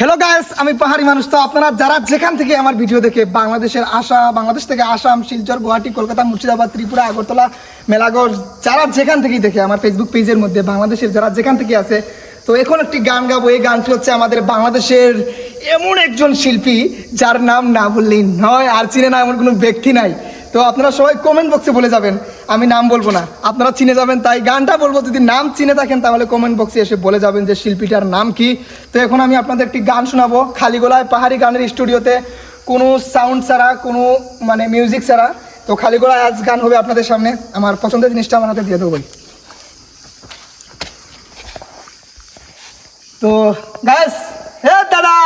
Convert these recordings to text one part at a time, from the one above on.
Hello guys আমি পাহাড়ি মানুষ। তো আপনারা যারা যেখান থেকে আমার ভিডিও দেখে, বাংলাদেশের আসা বাংলাদেশ থেকে আসাম, শিলচর, গুয়াহাটি, কলকাতা, মুর্শিদাবাদ, ত্রিপুরা, আগরতলা, মেলাগড়, যারা যেখান থেকেই দেখে আমার ফেসবুক পেজের মধ্যে, বাংলাদেশের যারা যেখান থেকে আছে, তো এখন একটি গান গাবো। এই গানটি হচ্ছে আমাদের বাংলাদেশের এমন একজন শিল্পী, যার নাম না বললেই নয়, আর চিনে না এমন কোনো ব্যক্তি নাই। তো আপনারা সবাই কমেন্ট বক্সে বলে যাবেন। আমি নাম বলব না। আপনারা চিনে যাবেন, তাই গানটা বলব। যদি নাম চিনে থাকেন, তাহলে কমেন্ট বক্সে এসে বলে যাবেন যে শিল্পীটার নাম কি। তো এখন আমি আপনাদের একটি গান শোনাবো। খালি গলায় পাহাড়ি গানের স্টুডিওতে কোনো সাউন্ড ছাড়া, কোনো মানে মিউজিক ছাড়া। তো খালি গলায় আজ গান হবে আপনাদের সামনে। আমার পছন্দের জিনিসটা আমার হাতে দিয়ে দেবো। তো গাইস হে দাদা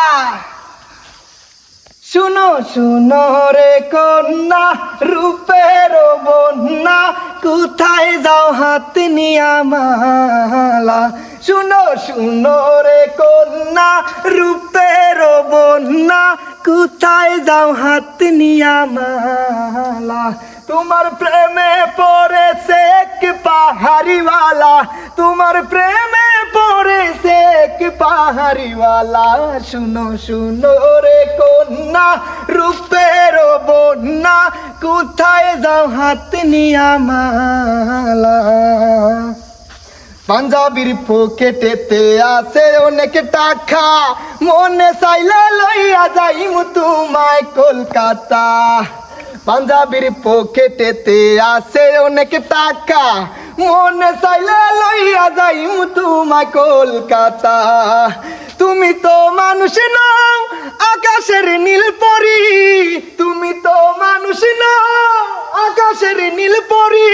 শুনো রে কন্যা, রূপের বন্যা, কোথায় যাও হাত নিয়া মালা? শুনো শুনো রে কন্যা, রূপের বন্যা, কোথায় যাও হাত নিয়া মালা? তোমার প্রেমে পড়েছে এক পাহাড়িওয়ালা, তোমার প্রেমে পাহাড়িওয়ালা, শুনো শুনো রে কন্যা, রূপের বন্যা, কোথায় যাও হাত নিয়া মালা? পাঞ্জাবির পকেটেতে আছে অনেক টাকা, মনে চাইলে লইয়া যাইমু তোমায় কলকাতা। পাঞ্জাবির পকেটেতে আছে অনেক টাকা মনে চাইলে লইয়া যাইমু তোমায় কলকাতা। তুমি তো মানুষ নও, আকাশের নীল পরি। তুমি তো মানুষ নও, আকাশের নীল পরি।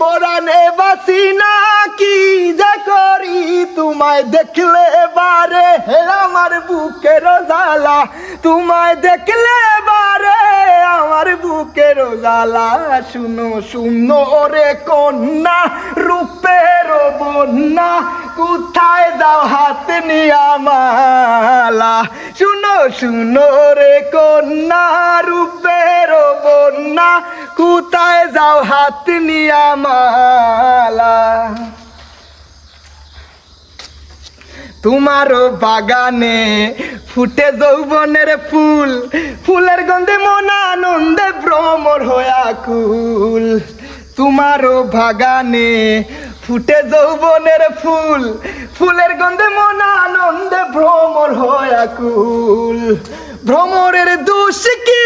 পরাণে বাসি না কি যা করি? তোমায় দেখলে বারে হে আমার বুকের জ্বালা। তোমায় দেখলে আমার বুকের জ্বালা শুনো শুনো রে কন্যা, রূপের বন্যা, কোথায় যাও হাত নিয়া মালা? শুনো শুনো রে কন্যা, রূপের বন্যা, কোথায় যাও হাত নিয়া মালা? তোমার বাগানে ফুটে যৌবনের ফুল, ফুলের গন্ধে মন আনন্দে ভ্রমর হয়া কুল। তোমার বাগানে ফুটে যৌবনের ফুল, ফুলের গন্ধে মন আনন্দে ভ্রমর হয়া কুল। ভ্রমরের দোষ কি?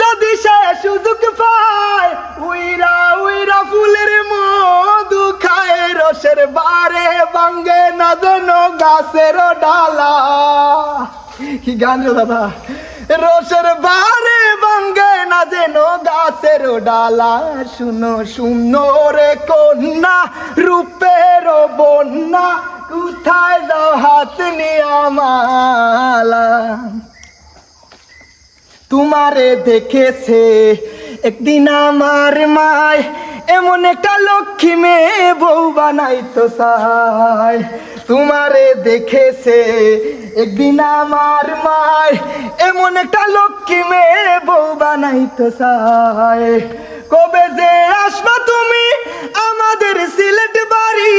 যদি সে সুযোগ পায়, উইরা উইরা ফুলের মধু খায় রসের বারে। বাঙ্গে না যেন গাছের ডালা। কি গান রে দাদা? রসের বারে বাঙ্গে না যেন গাছের ডালা। শুনো শুনো রে কন্যা, রূপের বন্যা, কোথায় যাও হাত নিয়া মালা তোমারে দেখেছে একদিন আমার মায় এমন একটা লক্ষ্মী মেয়ে বউ বানাই তো সাই তোমারে দেখেছে একদিন আমার মায়। এমন একটা লক্ষ্মী মেয়ে বউ বানাই তো সাই কবে যে আসবা তুমি আমাদের সিলেট বাড়ি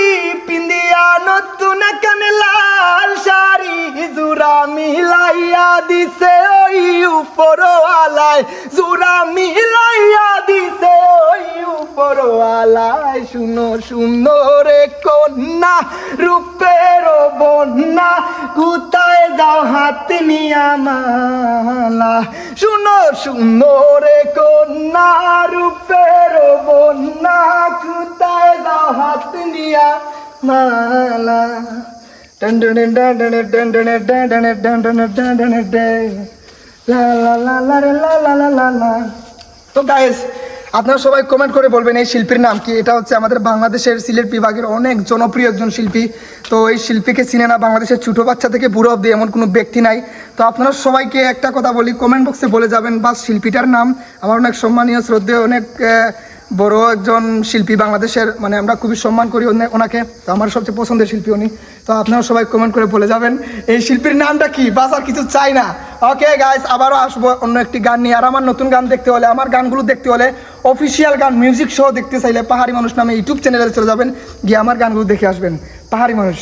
পিন্দিয়া নতুন কানে লাল শাড়ি, জুরা মিলাইয়া দিছে ওই উপরওয়ালায়। জুরা মিলাইয়া দিছে উপরওয়ালায় শুনো শুনো রে কন্যা রূপের বন্যা কোথায় যাও হাত নিয়া মালা শুনো শুনো রে কন্যা রূপের বন্যা কোথায় যাও হাত নিয়া মালা ডন ডন ডন ডন ডন ডন ডন ডন ডন ডন ডন ডন ডন লা লা লা লা রে লা লা লা লা লা তো গাইস আপনারা সবাই কমেন্ট করে বলবেন এই শিল্পীর নাম কি? এটা হচ্ছে আমাদের বাংলাদেশের সিলেট বিভাগের অনেক জনপ্রিয় একজন শিল্পী। তো এই শিল্পীকে চিনে না, বাংলাদেশের ছোটো বাচ্চা থেকে বুড়ো অব্দি এমন কোনো ব্যক্তি নাই। তো আপনারা সবাইকে একটা কথা বলি কমেন্ট বক্সে বলে যাবেন বা শিল্পীটার নাম। আমার অনেক সম্মানীয় শ্রদ্ধে অনেক বড় একজন শিল্পী বাংলাদেশের মানে আমরা খুবই সম্মান করি ওনে- ওনাকে। তো আমার সবচেয়ে পছন্দের শিল্পী উনি। তো আপনারা সবাই কমেন্ট করে বলে যাবেন, এই শিল্পীর নামটা কি? বাস কিছু চাই না। ওকে গাইস আবারও আসব অন্য একটি গান নিয়ে। আর আমার নতুন গান দেখতে হলে, আমার গানগুলো দেখতে হলে অফিসিয়াল গান মিউজিক শো দেখতে চাইলে পাহাড়ি মানুষ নামে ইউটিউব চ্যানেলে চলে যাবেন, গিয়ে আমার গানগুলো দেখে আসবেন। পাহাড়ি মানুষ।